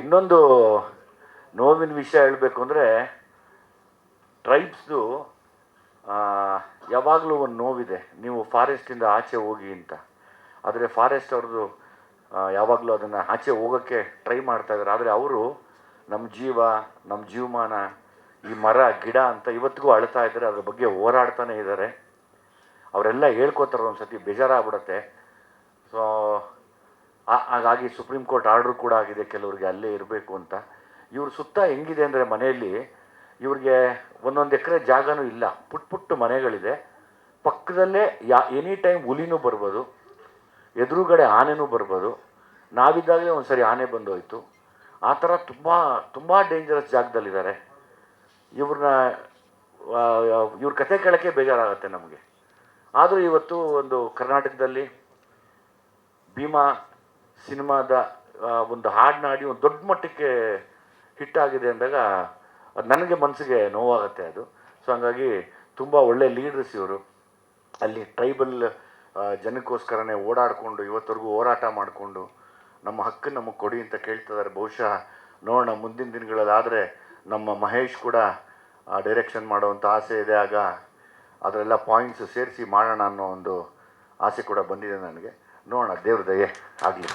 ಇನ್ನೊಂದು ನೋವಿನ ವಿಷಯ ಹೇಳಬೇಕು ಅಂದರೆ ಟ್ರೈಬ್ಸ್ದು ಯಾವಾಗಲೂ ಒಂದು ನೋವಿದೆ. ನೀವು ಫಾರೆಸ್ಟಿಂದ ಆಚೆ ಹೋಗಿ ಅಂತ. ಆದರೆ ಫಾರೆಸ್ಟ್ ಅವ್ರದ್ದು ಯಾವಾಗಲೂ ಅದನ್ನು ಆಚೆ ಹೋಗೋಕ್ಕೆ ಟ್ರೈ ಮಾಡ್ತಾ ಇದ್ದಾರೆ ಆದರೆ ಅವರು ನಮ್ಮ ಜೀವ ನಮ್ಮ ಜೀವಮಾನ, ಈ ಮರ, ಗಿಡ ಅಂತ ಇವತ್ತಿಗೂ ಅಳ್ತಾ ಇದ್ದಾರೆ ಅದ್ರ ಬಗ್ಗೆ ಹೋರಾಡ್ತಾನೆ ಇದ್ದಾರೆ ಅವರೆಲ್ಲ ಹೇಳ್ಕೊತಾರೆ ಒಂದು ಸತಿ ಬೇಜಾರಾಗ್ಬಿಡತ್ತೆ. ಸೊ ಹಾಗಾಗಿ ಸುಪ್ರೀಂ ಕೋರ್ಟ್ ಆರ್ಡ್ರ್ ಕೂಡ ಆಗಿದೆ, ಕೆಲವ್ರಿಗೆ ಅಲ್ಲೇ ಇರಬೇಕು ಅಂತ. ಇವ್ರ ಸುತ್ತ ಹೆಂಗಿದೆ ಅಂದರೆ ಮನೆಯಲ್ಲಿ ಇವ್ರಿಗೆ ಒಂದೊಂದು ಎಕರೆ ಜಾಗನೂ ಇಲ್ಲ, ಪುಟ್ ಪುಟ್ಟು ಮನೆಗಳಿದೆ. ಪಕ್ಕದಲ್ಲೇ ಯಾ ಎನಿ ಟೈಮ್ ಹುಲಿನೂ ಬರ್ಬೋದು, ಎದುರುಗಡೆ ಆನೆನೂ ಬರ್ಬೋದು. ನಾವಿದ್ದಾಗಲೇ ಒಂದು ಸರಿ ಆನೆ ಬಂದೋಯ್ತು. ಆ ಥರ ತುಂಬ ತುಂಬ ಡೇಂಜರಸ್ ಜಾಗದಲ್ಲಿದ್ದಾರೆ. ಇವ್ರನ್ನ ಇವ್ರ ಕತೆ ಕೇಳೋಕ್ಕೆ ಬೇಜಾರಾಗುತ್ತೆ ನಮಗೆ. ಆದರೂ ಇವತ್ತು ಒಂದು ಕರ್ನಾಟಕದಲ್ಲಿ ಭೀಮಾ ಸಿನಿಮಾದ ಒಂದು ಹಾಡಿನಾಡಿ ಹಾಡಿ ಒಂದು ದೊಡ್ಡ ಮಟ್ಟಕ್ಕೆ ಹಿಟ್ ಆಗಿದೆ ಅಂದಾಗ ಅದು ನನಗೆ ಮನಸ್ಸಿಗೆ ನೋವಾಗುತ್ತೆ ಅದು. ಸೊ ಹಂಗಾಗಿ ತುಂಬ ಒಳ್ಳೆ ಲೀಡರ್ಸ್ ಇವರು. ಅಲ್ಲಿ ಟ್ರೈಬಲ್ ಜನಕ್ಕೋಸ್ಕರನೇ ಓಡಾಡಿಕೊಂಡು, ಇವತ್ತವರೆಗೂ ಹೋರಾಟ ಮಾಡಿಕೊಂಡು, ನಮ್ಮ ಹಕ್ಕು ನಮಗೆ ಕೊಡಿ ಅಂತ ಕೇಳ್ತಿದ್ದಾರೆ. ಬಹುಶಃ ನೋಡೋಣ, ಮುಂದಿನ ದಿನಗಳಲ್ಲಿ ಆದರೆ ನಮ್ಮ ಮಹೇಶ್ ಕೂಡ ಡೈರೆಕ್ಷನ್ ಮಾಡುವಂಥ ಆಸೆ ಇದೆ. ಆಗ ಅದರೆಲ್ಲ ಪಾಯಿಂಟ್ಸ್ ಸೇರಿಸಿ ಮಾಡೋಣ ಅನ್ನೋ ಒಂದು ಆಸೆ ಕೂಡ ಬಂದಿದೆ ನನಗೆ. ನೋಡೋಣ, ದೇವ್ರ ದಯೆ ಆಗಲಿ.